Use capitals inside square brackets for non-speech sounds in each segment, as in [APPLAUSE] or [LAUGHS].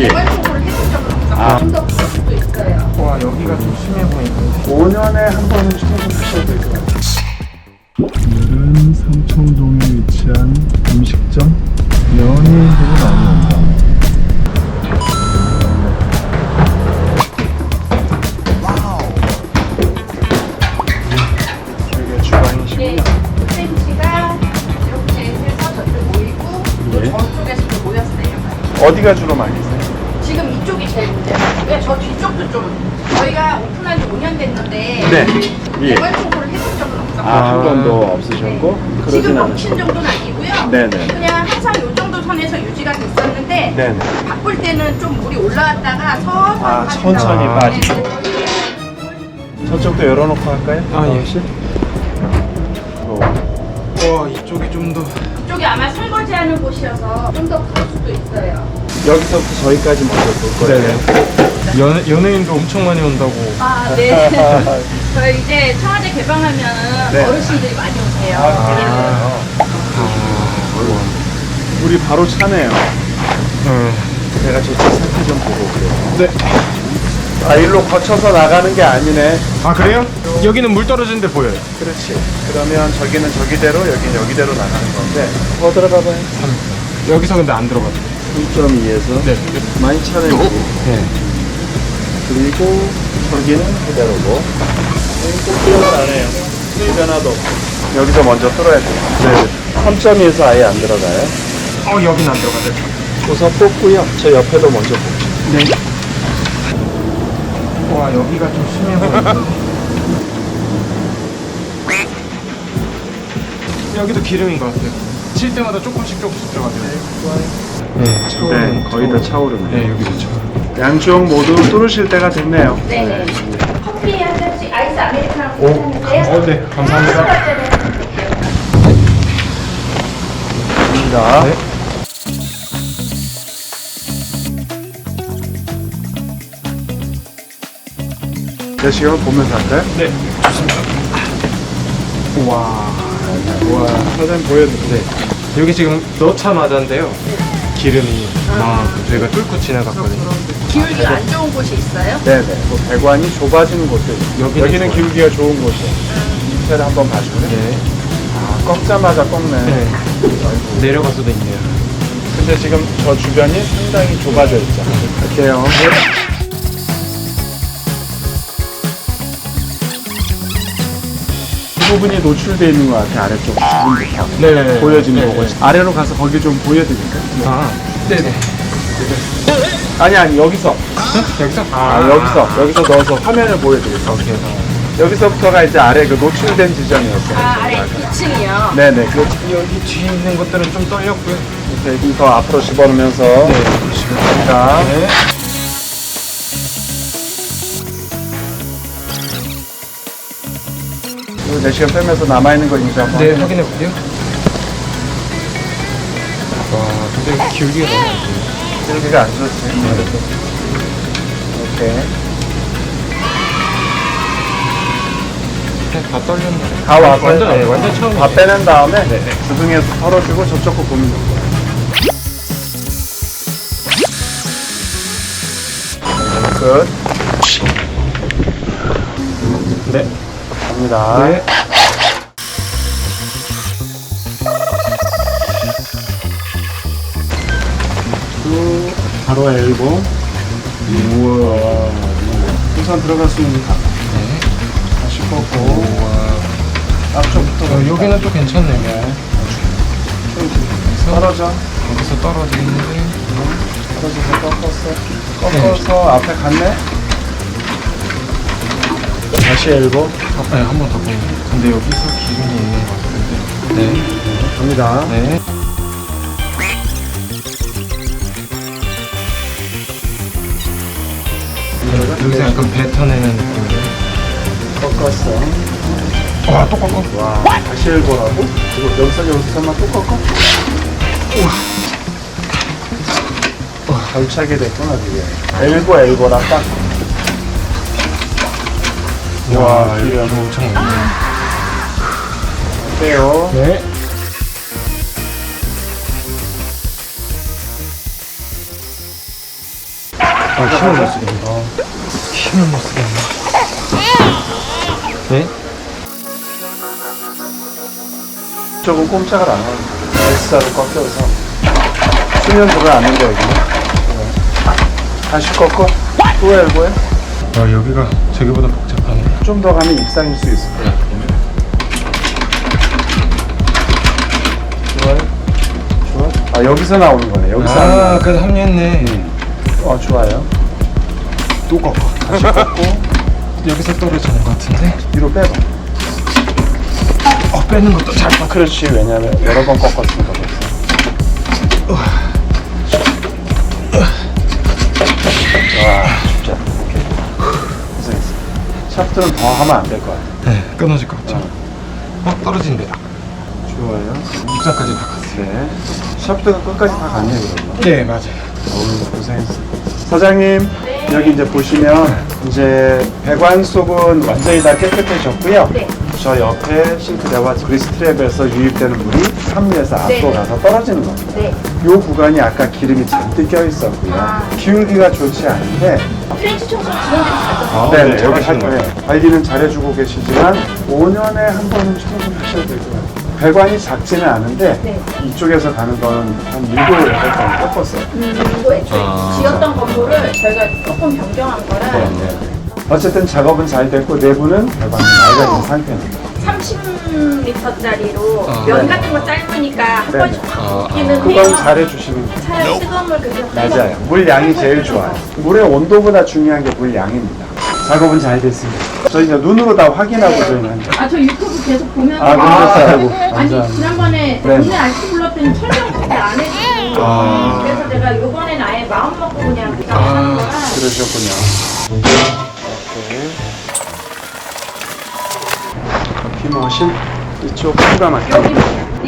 예. 개발적으로 적은 없어. 아. 좀더 볼 수도 있어요. 와 여기가 좀 심해 보이는데 5년에 한 번은 청소하셔야 될 것 같아요. 오늘은 삼청동에 위치한 음식점 연예인들이 많이 온다 여기 주방이시고 이게 센치가 이렇게 해서 저쪽 모이고 또 예. 저쪽에서도 모였어요. 어디가 주로 많이 있어요? 좀 저희가 오픈한 지 5년 됐는데 네. 예. 개발 청소를 해본 적은 없어요. 아, 한 번도 없으셨고 지금 그러진 넘친 않으시고. 정도는 아니고요. 네네. 그냥 항상 이 정도 선에서 유지가 됐었는데 네네. 바쁠 때는 좀 물이 올라왔다가 서서히 아. 천천히 아. 빠지고. 네. 저쪽도 열어놓고 할까요? 아, 예. 혹시? 어, 와 이쪽이 좀 더 이쪽이 아마 설거지하는 곳이어서 좀더볼 수도 있어요. 여기서부터 저희까지 먼저 볼 거예요. 연, 연예인도 엄청 많이 온다고 아, 네. [LAUGHS] 저희 이제 청와대 개방하면 네. 어르신들이 많이 오세요. 아, 물이 바로 차네요. 네. 제가 저쪽 상태 좀 보고 올게요. 네. 아, 일로 거쳐서 나가는 게 아니네. 아 그래요? 여기는 물 떨어지는 데 보여요 그렇지. 그러면 저기는 저기대로, 여기는 여기대로 나가는 건데. 더 들어가 봐요. 여기서 근데 안 들어가죠 2.2에서 네. 많이 차네요. 네. 그리고 저기는 그대로고. 꼭 기억을 안 해요. 변화도 없고. 여기서 먼저 뚫어야 돼요. 네. 3.2에서 아예 안 들어가요. 어 여긴 안 들어가죠 우선 뽑고요. 저 옆에도 먼저 뽑죠. 네. 와 여기가 좀 심해 보이는데 [LAUGHS] 여기도 기름인 것 같아요 칠 때마다 조금씩 조금씩 들어가죠 네 네, 거의 다 차오르네. 네 여기도 차 양쪽 모두 뚫으실 때가 됐네요. 네. 커피 한 잔씩 아이스 아메리카노 오, 괜찮으세요? 어, 네, 감사합니다. 입니다. 네. 네, 시간 보면서 할까요? 네 좋습니다 우와 와, 사진 보여드릴게요. 네. 여기 지금 넣자마자인데요 기름이 막 저희가 뚫고 지나갔거든요 기울기 안 좋은 곳이 있어요? 네네. 뭐 배관이 좁아지는 있고 여기는 여기는 좋아요. 기울기가 좋은 곳이에요. 밑에를 한번 봐줄래요? 네. 아, 꺾자마자 꺾네. 네. 아이고. 내려갈 수도 있네요 근데 지금 저 주변이 상당히 좁아져 있죠. 갈게요. 부분이 노출되어 있는 것 같아, 아래쪽 부분부터. 네네네 보여지는 네, 거고. 네. 아래로 가서 거기 좀 보여드릴까요? 아 네네 아니, 아니, 여기서. 여기서? 아, 여기서. 여기서 넣어서 화면을 보여드릴게요. 오케이 여기서부터가 이제 아래 그 노출된 지점이었어요. 아, 아래 2층이요. 네네. 그 여기 뒤에 있는 것들은 좀 떨렸고요 이렇게 더 앞으로 집어넣으면서. 네 자, 네. 그리고 내시경 빼면서 남아있는 거 이제 한번. 네, 확인해 볼게요. 와, 근데 기울기가 너무 안 좋네. 여기가 안 좋지. 오케이. 다 떨렸네. 다 와서 완전, 네, 완전 처음이에요. 다 빼낸 다음에 네, 네. 주둥이에서 털어주고 저쪽 거 보면 될 거예요. 끝. 네. 네. 쭉 바로 엘보. 우와. 우선 들어갈 수 있는 각. 네. 다시 꺾고. 앞쪽부터. 어, 여기는 또 괜찮네요. 네. 떨어져. 여기서 떨어지는데. 떨어져서 꺾었어. 꺾어서 앞에 갔네. 다시 엘보. 아, 네, 한번 더 보면. 근데 여기서 기름이 있는 것 같은데. 네. 갑니다. 네. 여기서 약간 뱉어내는 느낌이에요. 꺾었어. 와, 또 꺾어. 와, 다시 엘보라고? 그리고 여기서 여기서만 또 꺾어? 우와. 발차게 됐구나, 그게. 엘보, 엘보랑 딱. 와. 이거 엄청. 어때요? 네. 힘을 못 쓰겠네. 힘을 못 쓰겠네. 네? 조금 꼼짝을 안 하는 거예요. S자로 꺾여서 수면 들어앉는데 여기는 네. 다시 꺾어 또 열고요 아 여기가 저기보다 복잡하네. 좀 더 가면 입상일 수 있을 거예요. 좋아요? 좋아 아 여기서 나오는 거네. 여기서 아 나오는 아까 합류했네. 거. 어 좋아요. 또 꺾어. 다시 꺾고. 여기서 떨어지는 것 같은데. 뒤로 빼봐. 어 빼는 것도 잘 꺾어. 그렇지. 왜냐면 여러 번 꺾었으니까 벌써 와 샤프트는 더 하면 안 될 것 같아 네 끊어질 것 같죠. 어 떨어진대요. 좋아요 입장까지 다 갔어요. 네 샤프트가 끝까지 다 갔네 그러면 네 맞아요. 어우 고생했어 사장님 여기 이제 보시면 이제 배관 속은 완전히 다 깨끗해졌고요 네. 저 옆에 싱크대와 그리스 트랩에서 유입되는 물이 합류해서 앞으로 네. 가서 떨어지는 겁니다 네. 이 구간이 아까 기름이 잔뜩 껴 있었고요. 아. 기울기가 좋지 않은데, 프렌치 청소 진행되고 있어요. 아, 네, 네, 여기 할 거예요. 관리는 잘해주고 계시지만 5년에 한 번은 청소를 하셔야 될 거예요. 배관이 작지는 않은데 네. 이쪽에서 가는 거는 한 7, 8번 꺾었어요. 음, 이거 애초에 아. 지었던 건물을 저희가 조금 변경한 거라 네. 어쨌든 작업은 잘 됐고 내부는 배관이 맑아진 상태입니다. 30리터짜리로 아. 면 네. 같은 거 짧으니까 한 네. 번씩 아, 확 붓기는 그건 해요. 잘해주시는 거예요. 차라리 뜨거운 물 그냥 맞아요. 물 양이 제일 좋아요. 물의 온도보다 중요한 게 물 양입니다. 작업은 잘 됐습니다. 저희 이제 눈으로 다 확인하고 저희는 한죠. 아, 저 유튜브 계속 보면서. 아, 그러셨어요? 아이고, 아니, 감사합니다. 지난번에 네. 동네 알씨 불렀더니 설명밖에 안 해주고. 아. 그래서 제가 요번엔 아예 마음 먹고 그냥 그냥 아. 하는. 그러셨군요. 오케이. 디모신 이쪽 막히네. 여기,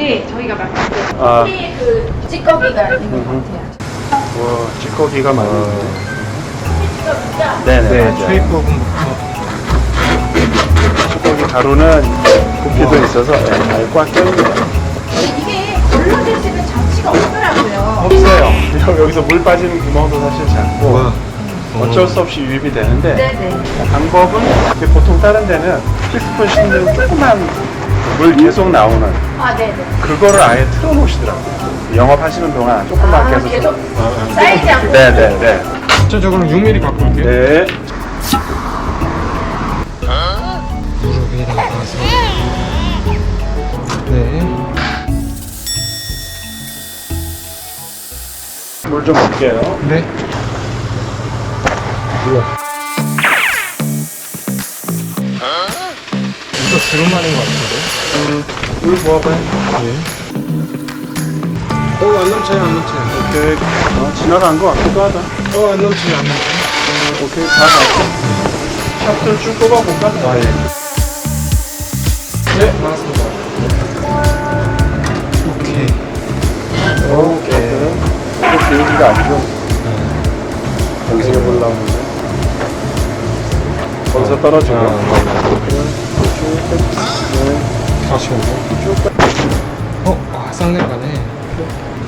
예, 저희가 맡았어요. 아. 우리 그 찌꺼기가 있는 것. 같아요. 와, 찌꺼기가 많은데. 찌꺼기가. 네네, 네 맞아요. 초입 부분부터 찌꺼기 가루는 부피도 있어서 네, 잘꽉 껴있는 거예요. 이게 걸러질 수 있는 장치가 없더라고요. 없어요. [LAUGHS] 여기서 물 빠지는 구멍도 사실 작고 와. 어쩔 수 없이 유입이 되는데 네네. 방법은 이렇게 보통 다른 데는 피스푼 씻는 조그만 물 계속 나오는 아, 네네. 그거를 아예 틀어놓으시더라고요. 영업하시는 동안 조금만 아, 계속. 계속 쌓이지 않고. 네네네. 전체적으로 6mm 바꿀게요. 네. 무릎이 나가서. 네. 물 좀 볼게요. 네. 이거 주름만인 것 같은데. 물 부어봐요. 네. 어, 안 넘쳐요, 안 넘쳐요. 오케이. 어, 지나간 거 같기도 하다. 어, 안 넘쳐요, 안 넘쳐요. 오케이. 다 갔어. 샤프트를 쭉 뽑아볼까? 아, 예. 네, 나왔습니다. 오케이. 오케이. 이거 안 좋아. 여기서 올라오는데. 거기서 떨어지고. 다시 오고. 어, 아, 쌍내가 가네.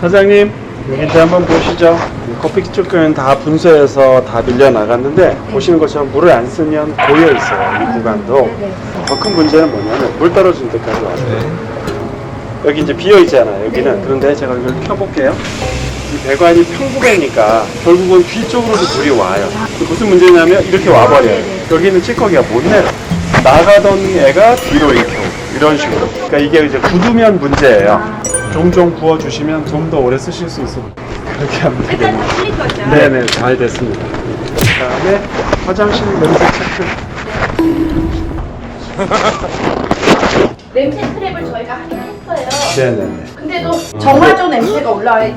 사장님, 여기 한번 보시죠. 이 커피 쭈꾸는 다 분쇄해서 다 밀려 나갔는데 보시는 것처럼 물을 안 쓰면 고여 있어요. 이 구간도. 네네. 더큰 문제는 뭐냐면 물 떨어질 때까지 와요. 네. 여기 이제 비어 있잖아요. 여기는. 그런데 제가 이걸 켜볼게요. 이 배관이 평구배니까 결국은 뒤쪽으로도 물이 와요. 그 무슨 문제냐면 이렇게 와버려요. 여기는 찌꺼기가 못 내려. 나가던 애가 뒤로 이렇게 오고 이런 식으로. 그러니까 이게 이제 굳으면 문제예요. 종종 부어주시면 좀 더 오래 쓰실 수 있어요. 이렇게 하면 일단 되겠네요. 다 풀린 거죠? 네네, 잘 됐습니다. 그 다음에 화장실 냄새 체크. [LAUGHS] 냄새 트랩을 저희가 하긴 했어요. 네네네. 근데도 정화조 냄새가 올라와요.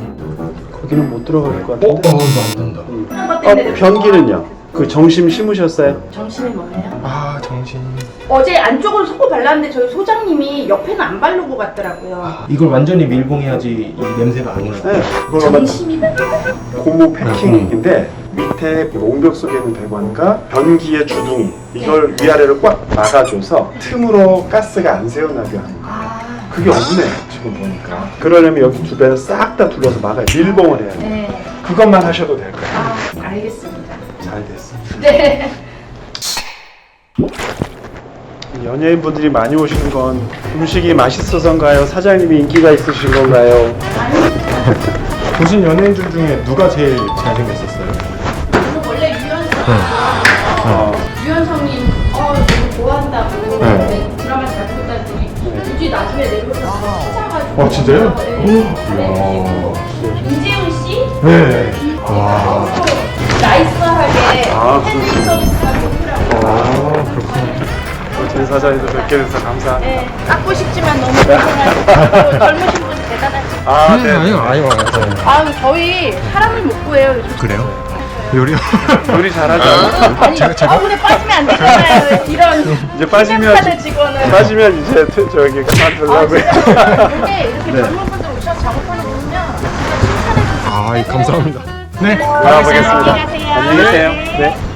거기는 못 들어갈 것 어, 어, 같은데. 이거 안 된다. 것 어, 때문에 변기는요? 그 정심 심으셨어요? 정신이 뭐예요? 아, 정신. 어제 안쪽으로 속고 발랐는데 저희 소장님이 옆에는 안 바르고 갔더라고요. 이걸 완전히 밀봉해야지 이 냄새가 안 올라. 네. 정심이 고무 패킹인데 밑에 몽벽 속에 있는 배관과 변기의 주둥이 이걸 위아래로 꽉 막아줘서 틈으로 가스가 안 새어나게 하는 거예요. 아, 그게 없네요 지금 보니까. 그러려면 여기 두 배를 싹 다 둘러서 막아요. 밀봉을 해야 돼요. 네. 그것만 하셔도 될 거예요. 아, 알겠습니다. 네. 연예인분들이 많이 오시는 건 음식이 맛있어서인가요? 사장님이 인기가 있으신 건가요? [LAUGHS] 보신 연예인들 중에 누가 제일 잘생겼었어요? 저는 원래 유연성, 어, 유연성님 어 너무 좋아한다고 네. 네, 드라마 잘 보다 보니 굳이 나중에 내려오셔서 찾아가지고 어, 진짜요? 네, 잘해주시고 이재훈 씨 네. 와. 나이스하게 아, 핸드 그렇군요. 서비스 제 사장님도 뵙게 돼서 감사합니다. 네, 깎고 싶지만 너무 고생하시고 젊으신 분 대단하시고. 아, 네. 아니요, 아니요, 맞아요. 아 저희 사람을 못 구해요. 요즘. 그래요? 요리요? 요리 잘하죠? 아니, 아, 근데 빠지면 안 되잖아요. 이런 이제 빠지면 카드 직원은. 빠지면 이제 트- 저기 아, 그만두려고요. 진짜 근데 이렇게 네. 젊은 분들 오셔서 작업하는 거 보면 진짜 칭찬해 주세요. 아, 예, 감사합니다. 네. 알아보겠습니다. 안녕히 가세요. 안녕히 계세요. 네.